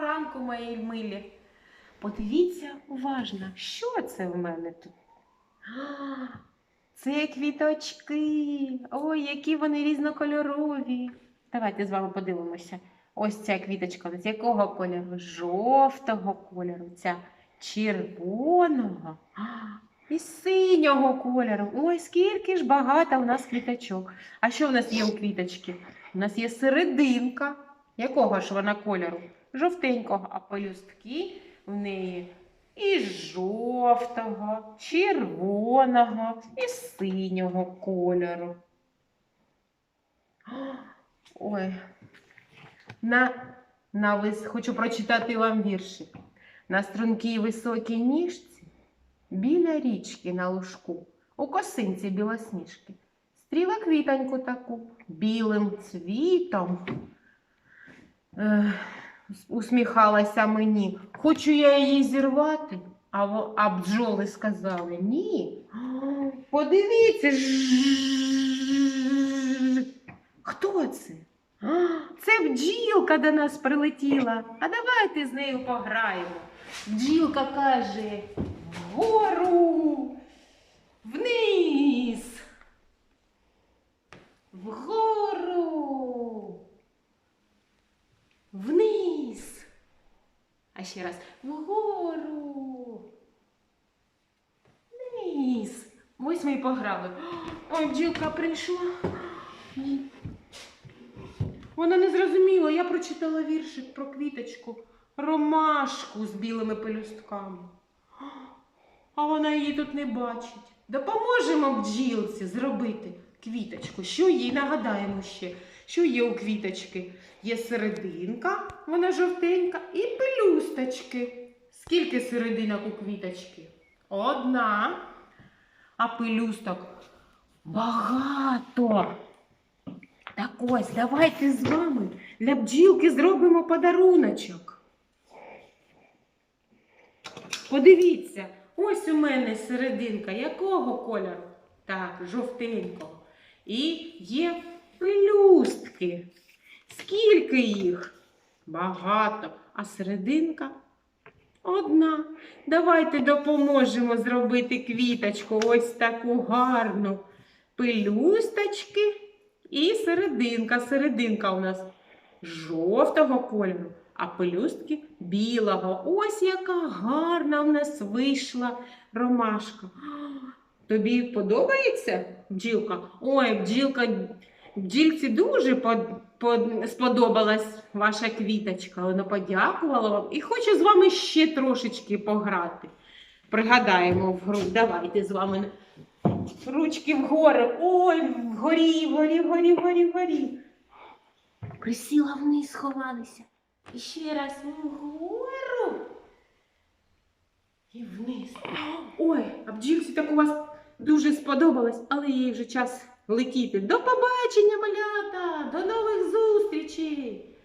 Ранку, мої милі. Подивіться уважно, що це в мене тут? Це квіточки. Ой, які вони різнокольорові. Давайте з вами подивимося. Ось ця квіточка. З якого кольору? Жовтого кольору. Ця червоного. І синього кольору. Ой, скільки ж багато у нас квіточок. А що в нас є у квіточки? У нас є серединка. Якого ж вона кольору? Жовтенького, а пелюстки в неї і жовтого, червоного, і синього кольору. Ой. На, на вис... Хочу прочитати вам віршик. На стрункій високій ніжці, біля річки на лужку, у косинці білосніжки, стріла квітоньку таку, білим цвітом. Ех, усміхалася мені. Хочу я її зірвати, а, а бджоли сказали ні. Подивіться. Хто це? Це бджілка до нас прилетіла. А давайте з нею пограємо. Бджілка каже: вгору, вниз, вгору, вниз. А ще раз вгору. Вниз. Ось ми і пограли. Ой, бджілка прийшла. Вона не зрозуміла, я прочитала віршик про квіточку, ромашку з білими пелюстками. А вона її тут не бачить. Допоможемо бджілці зробити квіточку. Що їй нагадаємо ще? Що є у квіточки? Є серединка, вона жовтенька, і пелюсточки. Скільки серединок у квіточки? Одна. А пелюсток багато. Так ось, давайте з вами для бджілки зробимо подаруночок. Подивіться, ось у мене серединка якого кольору? Так, жовтенького. І є пелюстки. Скільки їх? Багато. А серединка одна. Давайте допоможемо зробити квіточку ось таку гарну. Пелюсточки і серединка. Серединка у нас жовтого кольору, а пелюстки білого. Ось яка гарна в нас вийшла ромашка. Тобі подобається бджілка? Ой, бджілка, бджілці дуже под, под, сподобалась ваша квіточка. Вона подякувала вам і хоче з вами ще трошечки пограти. Пригадаємо в гру. Давайте з вами ручки вгору. Ой, вгорі, вгорі, вгорі, вгорі, вгорі. Присіла вниз, сховалися. І ще раз вгору. І вниз. Ой, а бджілці так у вас дуже сподобалось, але їй вже час летіти. До побачення, малята! До нових зустрічей!